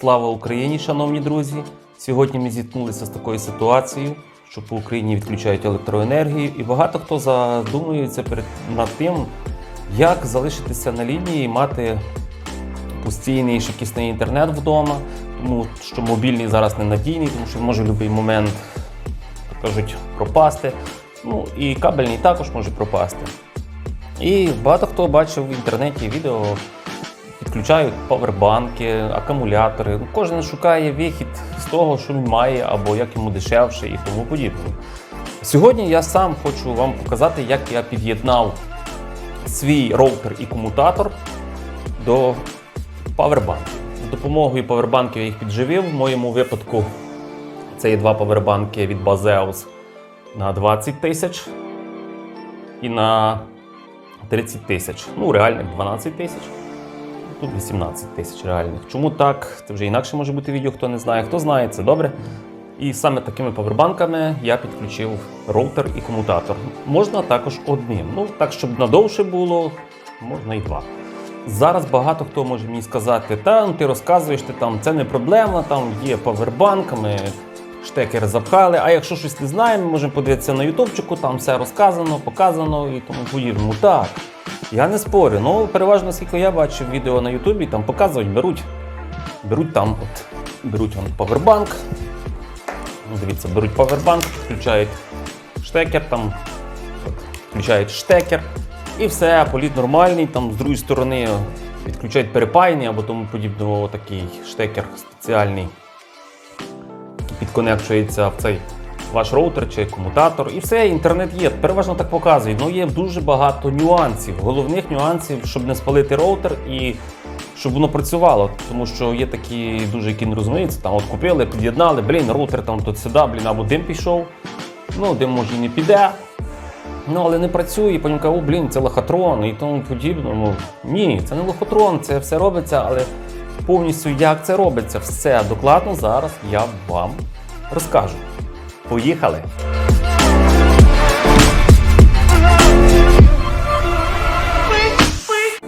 Слава Україні, шановні друзі! Сьогодні ми зіткнулися з такою ситуацією, що по Україні відключають електроенергію, і багато хто задумується перед над тим, як залишитися на лінії і мати постійний швидкісний інтернет вдома, тому що мобільний зараз ненадійний, тому що він може в будь-який момент, кажуть, пропасти. Ну і кабельний також може пропасти. І багато хто бачив в інтернеті відео, підключають павербанки, акумулятори. Ну, Кожен шукає вихід з того, що він має, або як йому дешевше і тому подібне. Сьогодні я сам хочу вам показати, як я під'єднав свій роутер і комутатор до павербанків. З допомогою павербанків я їх підживив. В моєму випадку це є два павербанки від Bazeus на 20 тисяч і на 30 тисяч. Ну, реальних 12 тисяч. Тут 18 тисяч реальних. Чому так? Це вже інакше може бути відео, хто не знає. Хто знає, це добре. І саме такими павербанками я підключив роутер і комутатор. Можна також одним. Ну, так, щоб надовше було, можна і два. Зараз багато хто може мені сказати, та ну, ти розказуєш, ти там це не проблема, там є павербанк, ми штекер запхали. А якщо щось не знаємо, ми можемо подивитися на ютубчику, там все розказано, показано і тому подібному. Так, я не спорю. Ну, переважно, скільки я бачив відео на Ютубі, там показують, беруть, беруть там, от, беруть вон павербанк. Ну, Дивіться, беруть павербанк, підключають штекер, там включають штекер, і все, політ нормальний. Там з другої сторони відключають перепаяний або тому подібного такий штекер спеціальний підконекчується в цей ваш роутер чи комутатор, і все, інтернет є. Переважно так показують. Ну є дуже багато нюансів, головних нюансів, щоб не спалити роутер і щоб воно працювало. Тому що є такі дуже, які не розуміються, там от купили, під'єднали, блін, роутер там тут сюди, блін, або дим пішов. Ну, дим може і не піде. Ну, але не працює, потім кажу, блін, це лохотрон і тому подібне. Ну, ні, це не лохотрон, це все робиться, але повністю як це робиться, все докладно зараз я вам розкажу. Поїхали!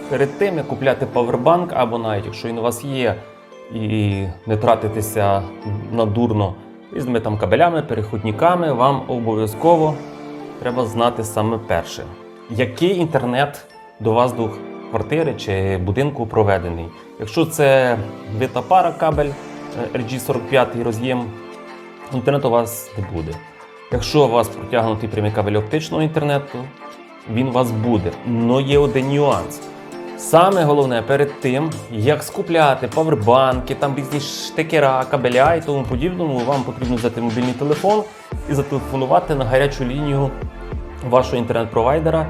Перед тим, як купляти павербанк, або навіть якщо він у вас є, і не тратитися надурно різними там кабелями, переходниками, вам обов'язково треба знати саме перше, який інтернет до вас до квартири чи будинку проведений. Якщо це бита пара кабель е, RG45 роз'єм, інтернету у вас не буде. Якщо у вас протягнутий прямий кабель оптичного інтернету, він у вас буде. Но є один нюанс. Саме головне перед тим, як скупляти павербанки, там різні штекера, кабеля і тому подібному, вам потрібно взяти мобільний телефон і зателефонувати на гарячу лінію вашого інтернет-провайдера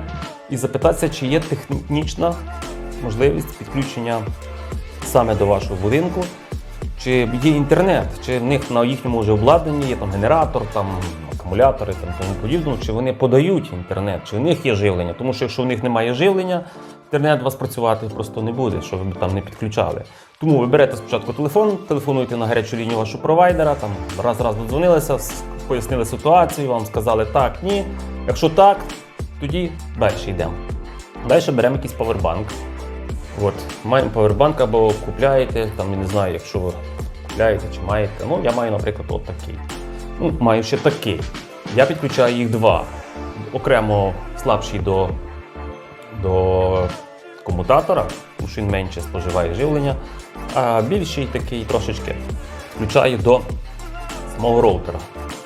і запитатися, чи є технічна можливість підключення саме до вашого будинку, чи є інтернет, чи в них на їхньому вже обладнанні є там генератор, там акумулятори, там тому подібне, чи вони подають інтернет, чи в них є живлення. Тому що якщо в них немає живлення, інтернет у вас працювати просто не буде, що ви там не підключали. Тому ви берете спочатку телефон, телефонуєте на гарячу лінію вашого провайдера, там раз-раз додзвонилися, пояснили ситуацію, вам сказали так, ні. Якщо так, тоді далі йдемо. Далі беремо якийсь павербанк. От, маємо павербанк або купляєте, там я не знаю, якщо ви купляєте чи маєте. Ну, я маю, наприклад, от такий. Ну, маю ще такий. Я підключаю їх два. Окремо слабший до, до комутатора, тому що він менше споживає живлення, а більший такий трошечки включаю до самого роутера.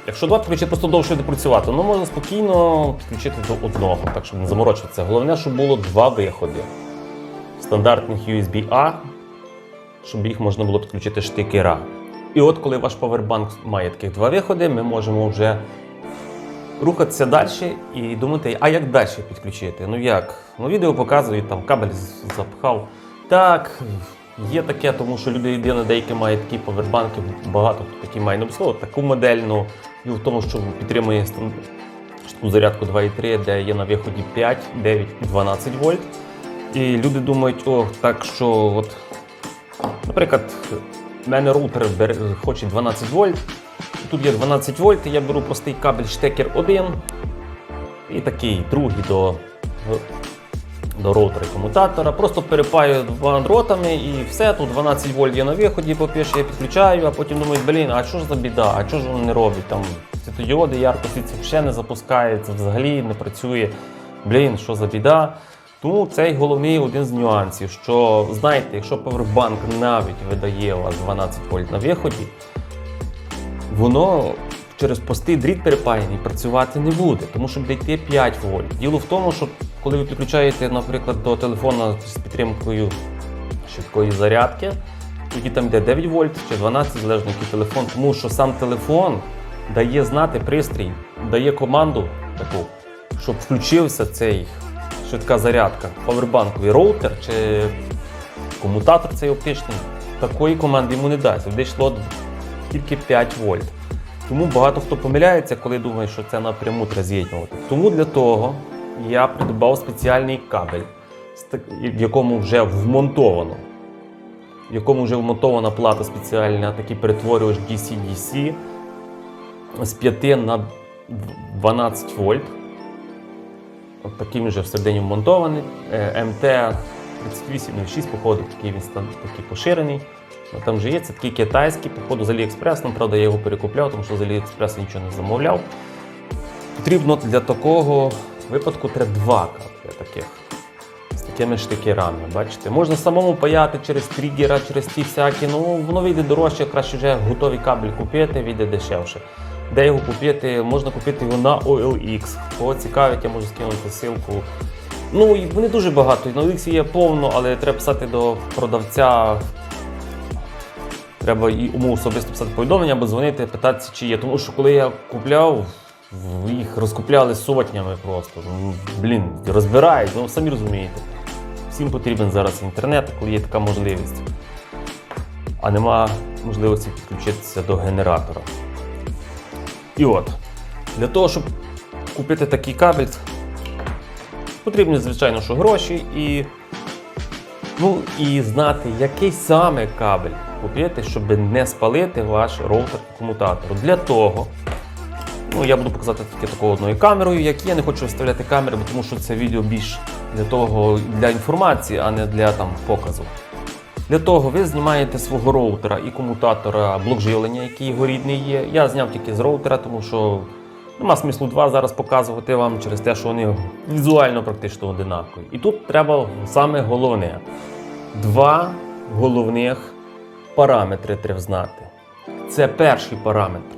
Якщо два підключити, просто довше працювати, ну можна спокійно підключити до одного, так щоб не заморочуватися. Головне, щоб було два виходи стандартних USB-A, щоб їх можна було підключити штикера. І от коли ваш павербанк має таких два виходи, ми можемо вже рухатися далі і думати, а як далі підключити? Ну як? Ну відео показують, там кабель запхав. Так, є таке, тому що люди єдине деякі мають такі павербанки, багато хто такі має. Ну, таку модельну, і в тому, що підтримує стан- зарядку 2,3, де є на виході 5, 9 і 12 вольт. І люди думають, о, так що, от, наприклад, в мене роутер бере, хоче 12 вольт. Тут є 12 вольт, і я беру простий кабель штекер 1 і такий другий до до роутера і комутатора, просто перепаю двома дротами і все. Тут 12 вольт є на виході, попіш, я підключаю, а потім думаю, блін, а що ж за біда, а що ж воно не робить? Там світодіоди, яркості взагалі не запускається, взагалі не працює. Блін, що за біда. Тому цей головний один з нюансів, що знаєте, якщо Powerbank навіть видає у вас 12 вольт на виході, воно через простий дріт перепаяний працювати не буде, тому що буде йти 5 вольт. Діло в тому, що коли ви підключаєте, наприклад, до телефона з підтримкою швидкої зарядки, тоді там йде 9 вольт чи 12, залежно який телефон, тому що сам телефон дає знати пристрій, дає команду таку, щоб включився цей швидка зарядка, павербанковий роутер чи комутатор цей оптичний. Такої команди йому не дасть. Де йшло тільки 5 вольт. Тому багато хто помиляється, коли думає, що це напряму треба. Тому для того я придбав спеціальний кабель, в якому вже вмонтовано. В якому вже вмонтована плата спеціальна, такий перетворювач DC-DC з 5 на 12 вольт. От такий він вже всередині вмонтований. Е, МТ 3806, походу, такий він такий поширений. Ну, Там вже є, це такий китайський, походу з Aliexpress, ну, правда, я його перекупляв, тому що з Aliexpress нічого не замовляв. Потрібно для такого випадку треба два кабеля таких. З такими штикерами, бачите. Можна самому паяти через тригера, через ті всякі, ну воно вийде дорожче, краще вже готовий кабель купити, вийде дешевше. Де його купити? Можна купити його на OLX. Кого цікавить, я можу скинути ссылку. Ну, вони дуже багато. На OLX є повно, але треба писати до продавця. Треба йому особисто писати повідомлення або дзвонити, питатися, чи є. Тому що коли я купляв, їх розкупляли сотнями просто. Ну, Блін, розбирають, ну самі розумієте. Всім потрібен зараз інтернет, коли є така можливість. А нема можливості підключитися до генератора. І от, для того, щоб купити такий кабель, потрібні, звичайно, що гроші і, ну, і знати, який саме кабель купити, щоб не спалити ваш роутер комутатор. Для того, ну, я буду показати тільки такою одною камерою, як є. Не хочу виставляти камери, тому що це відео більш для того, для інформації, а не для там, показу. Для того ви знімаєте свого роутера і комутатора блок живлення, який його рідний є. Я зняв тільки з роутера, тому що нема смислу два зараз показувати вам через те, що вони візуально практично одинакові. І тут треба саме головне: два головних параметри треба знати. Це перший параметр.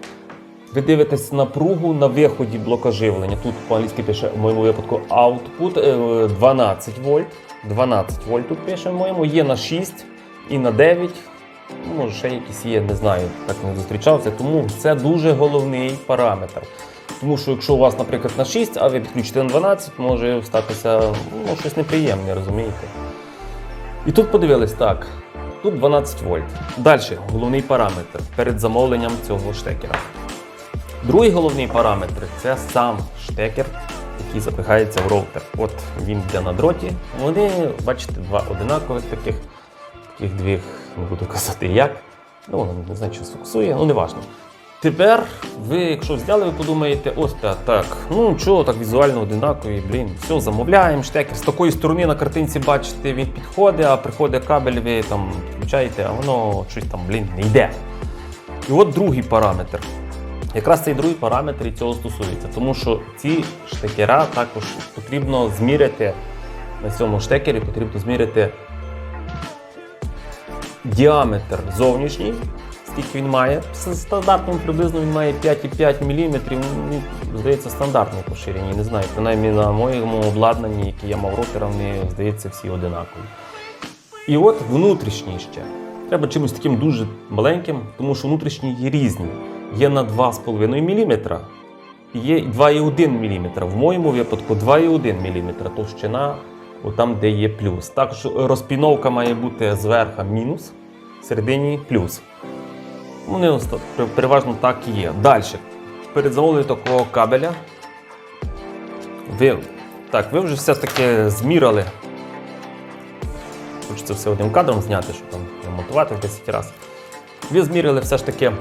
Ви дивитесь напругу на виході блока живлення. Тут по-англійськи пише в моєму випадку output е, 12 вольт. 12 вольт тут пише в моєму, є на 6 і на 9. Ну, може, ще якісь є, не знаю, так не зустрічався. Тому це дуже головний параметр. Тому що якщо у вас, наприклад, на 6, а ви підключите на 12, може статися ну, щось неприємне, розумієте? І тут подивились так. Тут 12 вольт. Далі головний параметр перед замовленням цього штекера. Другий головний параметр це сам штекер, який запихається в роутер. От він йде на дроті. Вони, бачите, два одинакових таких, таких двох, не буду казати як. Ну, воно не знаю, що сфокусує, ну важно. Тепер ви, якщо взяли, ви подумаєте, ось так, так, ну чого так візуально одинакові, блін, все, замовляємо, штекер. З такої сторони на картинці бачите, він підходить, а приходить кабель, ви там включаєте, а воно щось там, блін, не йде. І от другий параметр. Якраз цей другий параметр і цього стосується, тому що ці штекера також потрібно зміряти на цьому штекері, потрібно зміряти діаметр зовнішній, скільки він має. Стандартно приблизно він має 5,5 мм. Ну, здається, стандартне поширення. Не знаю, принаймні на моєму обладнанні, яке я мав роутера, вони, здається, всі одинакові. І от внутрішній ще. Треба чимось таким дуже маленьким, тому що внутрішні є різні. Є на 2,5 мм, є 2,1 мм. В моєму випадку 2,1 мм товщина, там, де є плюс. Також розпіновка має бути зверху мінус, всередині плюс. Вони переважно так і є. Далі. Перед замовленням такого кабеля. Ви, так, ви вже все-таки зміряли Хочеться все одним кадром зняти, щоб там не монтувати в 10 разів. Ви зміряли все ж таки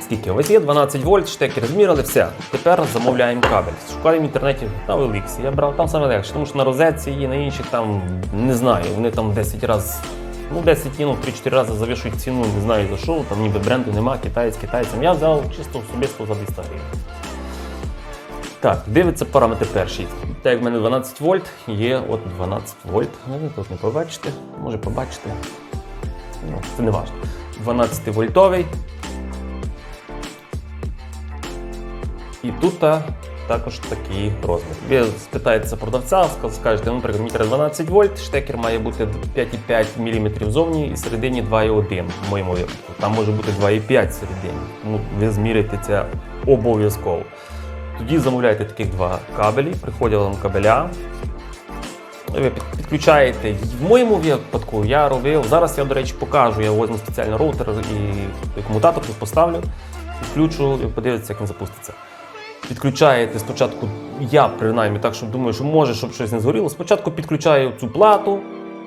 скільки? Ось є 12 вольт, штекер змірили, все. Тепер замовляємо кабель. Шукаємо в інтернеті на OLX. Я брав там саме легше, тому що на розетці і на інших там не знаю. Вони там 10 разів, ну 10 ну 3-4 рази завішують ціну, не знаю за що, там ніби бренду нема, китаєць китайцям. Я взяв чисто особисто за 200 гривень. Так, дивиться параметр перший. Так як в мене 12 вольт, є от 12 вольт. Ну, ви тут не побачите, може побачите. Ну, це не важливо. 12 вольтовий. І тут також такий розмір. Ви спитаєтеся продавця, скажете, наприклад, треба 12 вольт, штекер має бути 5,5 мм зовні і всередині 2,1 в моєму випадку. Там може бути 2,5 всередині. Ну, ви зміряєте це обов'язково. Тоді замовляєте таких два кабелі, приходять вам кабеля. Ви підключаєте. В моєму випадку я робив. Зараз я, до речі, покажу. Я візьму спеціальний роутер і комутатор тут поставлю, підключу і подивитися, як він запуститься. Підключаєте спочатку, я принаймні так, щоб думаю, що може, щоб щось не згоріло. Спочатку підключаю цю плату,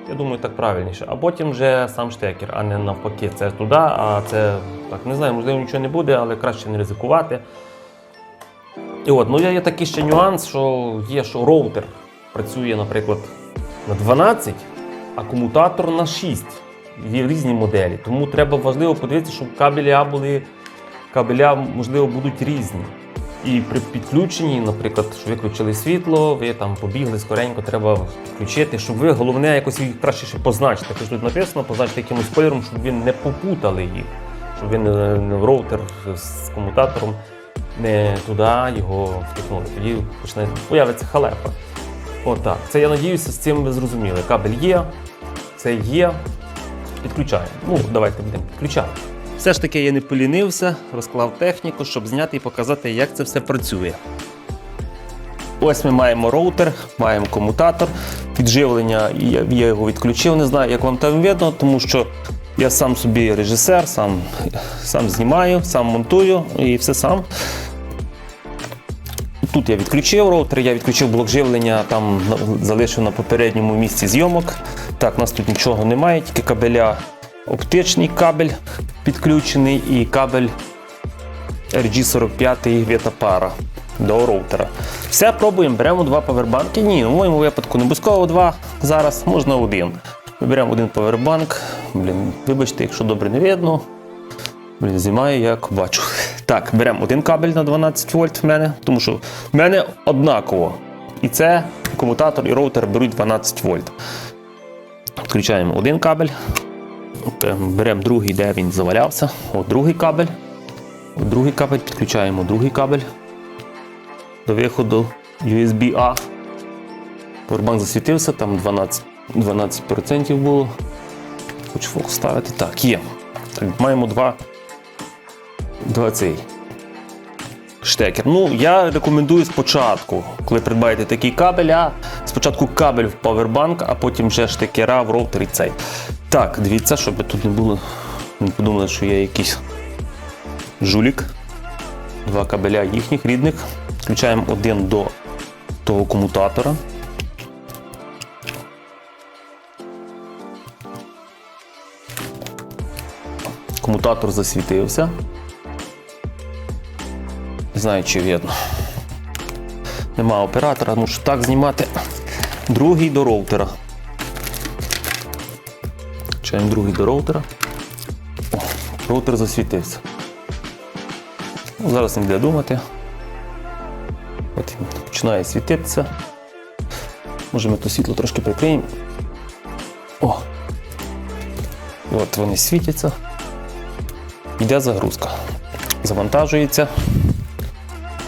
я думаю, так правильніше, а потім вже сам штекер, а не навпаки. Це туди, а це так не знаю, можливо, нічого не буде, але краще не ризикувати. І от, ну є такий ще нюанс, що є, що роутер працює, наприклад, на 12, а комутатор на 6. Є різні моделі. Тому треба важливо подивитися, щоб кабеля були, кабеля, можливо, будуть різні. І при підключенні, наприклад, що виключили світло, ви там побігли скоренько, треба підключити, щоб ви головне якось їх краще ще позначити. Якось тут написано, позначити якимось кольором, щоб ви не попутали їх, щоб ви не, не роутер з комутатором не туди його втикнули. Тоді почне появиться халепа. Отак. Це я надіюся, з цим ви зрозуміли. Кабель є, це є. Підключаємо. Ну, давайте будемо підключати. Все ж таки я не полінився, розклав техніку, щоб зняти і показати, як це все працює. Ось ми маємо роутер, маємо комутатор, підживлення, я, його відключив, не знаю, як вам там видно, тому що я сам собі режисер, сам, сам знімаю, сам монтую і все сам. Тут я відключив роутер, я відключив блок живлення, там залишив на попередньому місці зйомок. Так, у нас тут нічого немає, тільки кабеля. Оптичний кабель підключений і кабель RG45 Вітапара до роутера. Все, пробуємо, беремо два павербанки. Ні, в моєму випадку не обов'язково два. Зараз можна один. Беремо один павербанк. Блін, вибачте, якщо добре не видно. Блін, знімаю, як бачу. Так, беремо один кабель на 12 вольт в мене, тому що в мене однаково. І це комутатор, і роутер беруть 12 вольт. Включаємо один кабель. От, е, Беремо другий, де він завалявся. От другий кабель. Другий кабель, підключаємо другий кабель до виходу USB-A. Powerbank засвітився, там 12, 12% було. Хочу фокус ставити. Так, є. Так, маємо два, два цей штекер. Ну, я рекомендую спочатку, коли придбаєте такий кабель, а спочатку кабель в Powerbank, а потім вже штекера в роутер і цей. Так, дивіться, щоб тут не було. Не подумали, що я якийсь жулік. Два кабеля їхніх рідних. Включаємо один до того комутатора. Комутатор засвітився. Не знаю, чи видно. Нема оператора, мушу так знімати. Другий до роутера. Включаємо другий до роутера. О, роутер засвітився. Ну, зараз не буде думати. От він починає світитися. Може ми то світло трошки прикриємо. О! От вони світяться. Йде загрузка. Завантажується.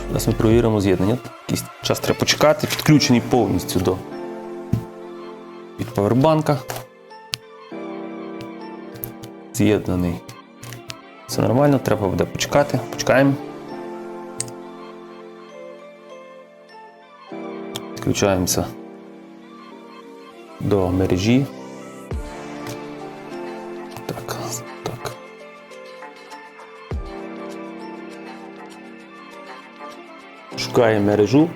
Зараз ми провіримо з'єднання. Якийсь час треба почекати. Підключений повністю до від павербанка. З'єднаний. Все нормально, треба буде почекати. Почекаємо. Підключаємося до мережі. Так, так. Шукаємо мережу.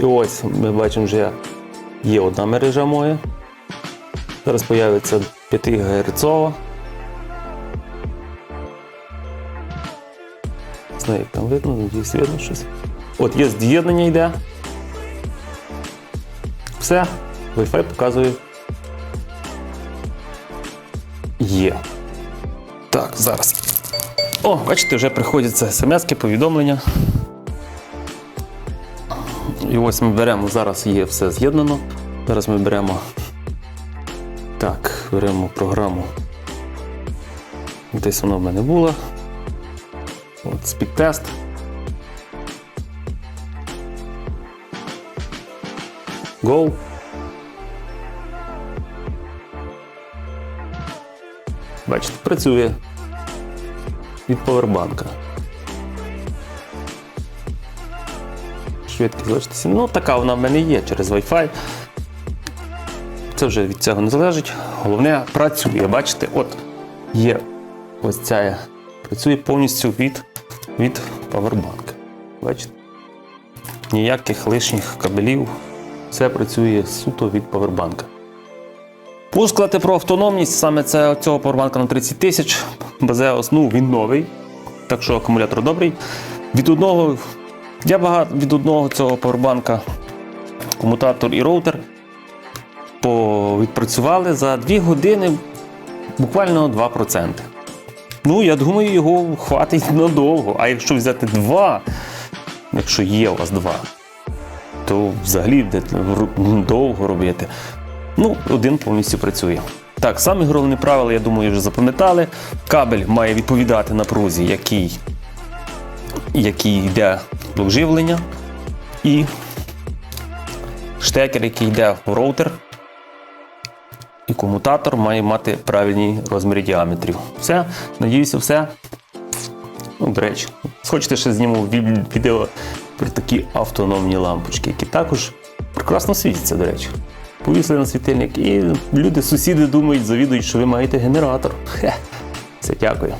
І ось ми бачимо, вже є одна мережа моя. Зараз з'явиться 5 ГГц. знаю, як там видно, надіюсь, видно щось. От, є з'єднання йде. Все, Wi-Fi показує. Є. Так, зараз. О, бачите, вже приходяться смс-ки, повідомлення. І ось ми беремо, зараз є все з'єднано. Зараз ми беремо Беремо програму. Десь вона в мене була. От, спідтест. Go. Бачите, працює від повербанка. Швидкість бачите, ну така вона в мене є через Wi-Fi. Це вже від цього не залежить. Головне працює. Бачите, от є ось ця працює повністю від, від Powerbank. Бачите? Ніяких лишніх кабелів. Все працює суто від. Можу сказати про автономність, саме це цього повербанка на 30 тисяч. Базеос, ну він новий, так що акумулятор добрий. Від одного, я багато від одного цього повербанка, комутатор і роутер відпрацювали за 2 години буквально 2%. Ну, я думаю, його хватить надовго. А якщо взяти два, якщо є у вас два, то взагалі довго робити. Ну, один повністю працює. Так, саме головне правило, я думаю, вже запам'ятали. Кабель має відповідати напрузі, який, який йде блок живлення, і штекер, який йде в роутер, і комутатор має мати правильні розміри діаметрів. Все, надіюся, все. Ну, до речі, хочете ще зніму відео про такі автономні лампочки, які також прекрасно світяться, до речі. Повісили на світильник, і люди, сусіди думають, завідують, що ви маєте генератор. Хе. Все, дякую.